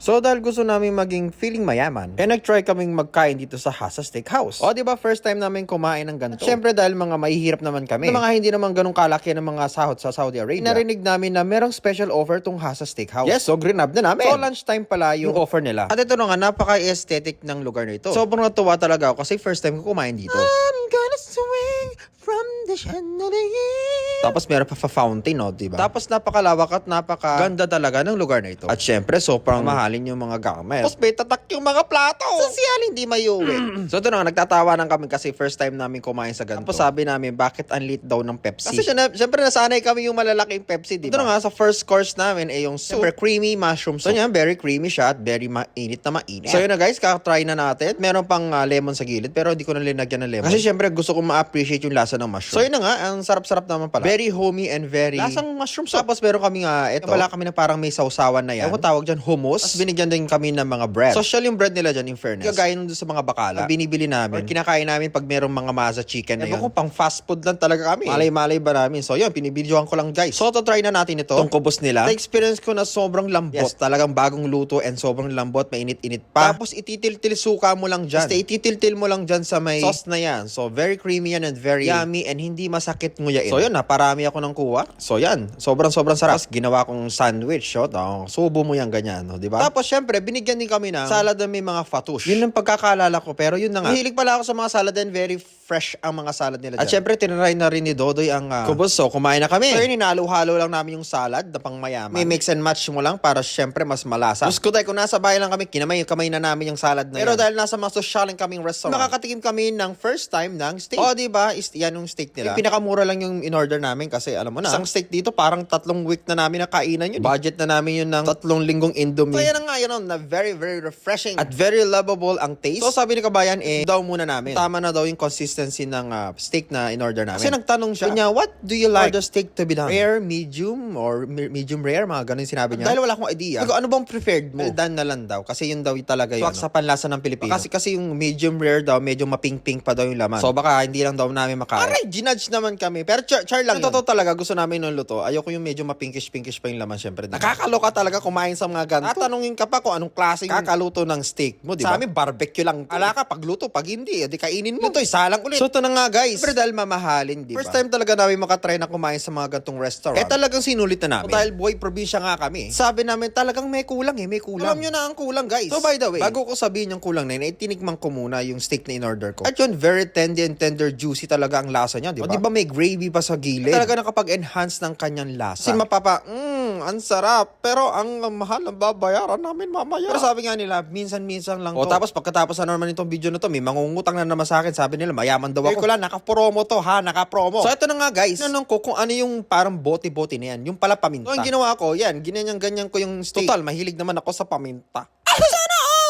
So dahil gusto namin maging feeling mayaman, eh nag-try kaming magkain dito sa Hasa Steakhouse. O ba first time namin kumain ng ganito? At syempre dahil mga mahihirap naman kami, na mga hindi naman ganun kalaki ng mga sahod sa Saudi Arabia, narinig namin na merong special offer tong Hasa Steakhouse. Yes, so green up na namin. So lunchtime pala yung offer nila. At ito na nga, napaka-aesthetic ng lugar na ito. Sobrang natuwa talaga ako kasi first time ko kumain dito. I'm gonna swing from the chandelier. Tapos meron pa fountain, no, di ba? Tapos napakalawak at napakaganda talaga ng lugar na ito. At syempre, sobrang mahalin yung mga gamit. Tapos may tatak yung mga plato. Sa siyal, hindi may uwi. so ito na, nagtatawa lang kami kasi first time namin kumain sa ganito. Tapos sabi namin, bakit ang lit daw ng Pepsi? Kasi syempre, syempre nasanay kami yung malalaking Pepsi, di ba? Ito na nga, sa first course namin, eh yung super creamy mushroom soup. So yan, very creamy siya at very mainit na mainit. So yun na guys, kakatry na natin. Meron pang ah, lemon sa gilid, pero hindi ko na linagyan ng lemon. Kasi syempre, gusto ko ma-appreciate yung lasa ng mushroom. So yun na nga, ang sarap-sarap naman pala. Very homey and very... Lasang mushroom soup. Tapos meron kami nga, ito. Wala kami na parang may sausawan na yan. Ano tawag dyan? Hummus. Tapos binigyan din kami ng mga bread. Social yung bread nila dyan, in fairness. Kagaya nung doon sa mga bakala. Na binibili namin. Or kinakain namin pag merong mga maza chicken na yun. ko, pang fast food lang talaga kami. Malay-malay ba namin? So yun, pinibidyoan ko lang guys. So to try na natin ito. Itong kubos nila. Na-experience ko na sobrang lambot. Yes, talagang bagong luto and sobrang lambot. Mainit-init pa. Tapos ititil-til suka mo lang dyan. Basta ititil-til mo lang dyan sa may sauce na yan. So very creamy yan and very yummy and hindi masakit nguyain. So yun, naparami ako ng kuha. So yan, sobrang sobrang sarap. Tapos ginawa kong sandwich, so, oh, subo mo yan ganyan, no, di ba? Tapos syempre, binigyan din kami ng salad na may mga fatouche. Yun ang pagkakaalala ko, pero yun na nga. Mahilig pala ako sa mga salad and very fresh ang mga salad nila At syempre, tinry na rin ni Dodoy ang uh, kubos. So, kumain na kami. So, yun, inalo-halo lang namin yung salad na pang mayaman. May mix and match mo lang para syempre mas malasa. Diyos ko tayo, kung nasa bahay lang kami, kinamay-kamay na namin yung salad na Pero dahil nasa mga sosyaling kaming restaurant, makakatikim kami ng first time ng steak. O, di ba? Yan yung steak nila. Yung pinakamura lang yung in-order namin kasi alam mo na, isang steak dito parang tatlong week na namin na kainan yun. Budget na namin yun ng tatlong linggong Indomie. Yan na nga, yun na very, very refreshing at very lovable ang taste. So, sabi ni Kabayan, eh, daw muna namin. Tama na daw yung consistency ng ah, steak na in-order namin. Kasi nagtanong siya, niya, what do you like the steak to be done? Rare, medium, or me- medium rare? Mga ganun sinabi niya. Dahil wala akong idea. Sabi ko, ano bang preferred mo? Well done na lang daw. Kasi yun daw yung talaga yun. Swak sa panlasa ng Pilipino. Kasi kasi yung medium rare daw, medyo maping-pink pa daw yung laman. So baka hindi lang daw namin makain. Aray, ginudge naman kami. Pero char, char lang Totoo talaga, gusto namin ng luto. Ayoko yung medyo mapinkish-pinkish pa yung laman, syempre. Nakakaloka talaga kumain sa mga ganito. Tatanungin ka pa kung anong klase yung kakaluto ng steak mo, di ba? Sa amin, barbecue lang. Ala ka, pagluto, pag hindi, di kainin mo. Luto, isalang ulit. So, ito na nga, guys. Siyempre, dahil mamahalin, di ba? First time talaga namin makatry na kumain sa mga gantong restaurant. Eh, talagang sinulit na namin. So, dahil boy, probinsya nga kami. Sabi namin, talagang may kulang eh, may kulang. Alam nyo na ang kulang, guys. So, by the way, bago ko sabihin yung kulang na yun, eh, tinikman ko muna yung steak na in-order ko. At yun, very tender and tender juicy talaga ang lasa niya, di ba? O, di ba may gravy pa sa gilid? Talaga nakapag-enhance ng kanyang lasa. Kasi mapapa, mmm, ang sarap. Pero ang mahal ang babayaran namin mamaya. Pero sabi nga nila, minsan-minsan lang o, to. tapos pagkatapos na naman itong video na to, may mangungutang na naman sa akin. Sabi nila, mayaman daw ako. ko lang, naka-promo to ha, naka-promo. So ito na nga guys, nanong ko kung ano yung parang bote-bote na yan. Yung pala paminta. So ang ginawa ko, yan, ginanyan-ganyan ko yung steak. Total, mahilig naman ako sa paminta.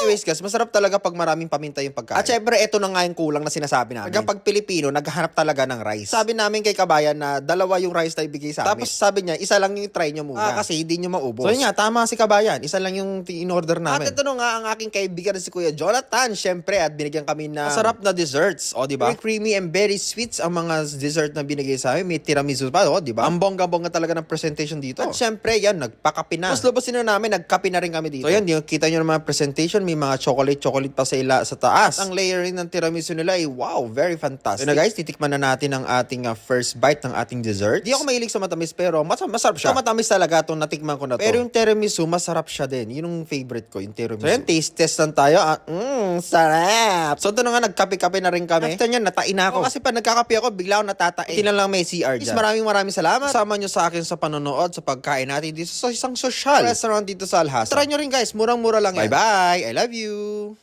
Anyways guys, masarap talaga pag maraming paminta yung pagkain. At syempre, ito na nga yung kulang na sinasabi namin. Pag Pilipino, naghahanap talaga ng rice. Sabi namin kay Kabayan na dalawa yung rice na ibigay sa amin. Tapos sabi niya, isa lang yung try nyo muna. Ah, kasi hindi nyo maubos. So yun nga, tama si Kabayan. Isa lang yung in-order namin. At ito na nga ang aking kaibigan si Kuya Jonathan. Syempre, at binigyan kami na masarap na desserts. O, di ba? Very creamy and very sweets ang mga dessert na binigay sa amin. May tiramisu pa, o, di ba? Ang bongga-bongga talaga ng presentation dito. At syempre, yan, nagpakapi na. Tapos lubasin na namin, nagkapi na rin kami dito. So yan, yung kita nyo ng mga presentation, may mga chocolate, chocolate pa sa ila sa taas. At ang layering ng tiramisu nila ay wow, very fantastic. So na guys, titikman na natin ang ating uh, first bite ng ating dessert. Di ako mahilig sa matamis pero mas masarap siya. So, matamis talaga itong natikman ko na to. Pero yung tiramisu, masarap siya din. Yun yung favorite ko, yung tiramisu. So yan, taste test lang tayo. Ah, mmm, sarap. So ito na nga, nagkape-kape na rin kami. After nyan, natain na ako. kasi pa nagkakape ako, bigla ako natatain. Tingnan lang may CR dyan. Maraming maraming salamat. Sama nyo sa akin sa panonood, sa pagkain natin dito sa isang social restaurant dito sa Alhasa. Try nyo rin guys, murang-mura lang yan. Bye-bye. I love you.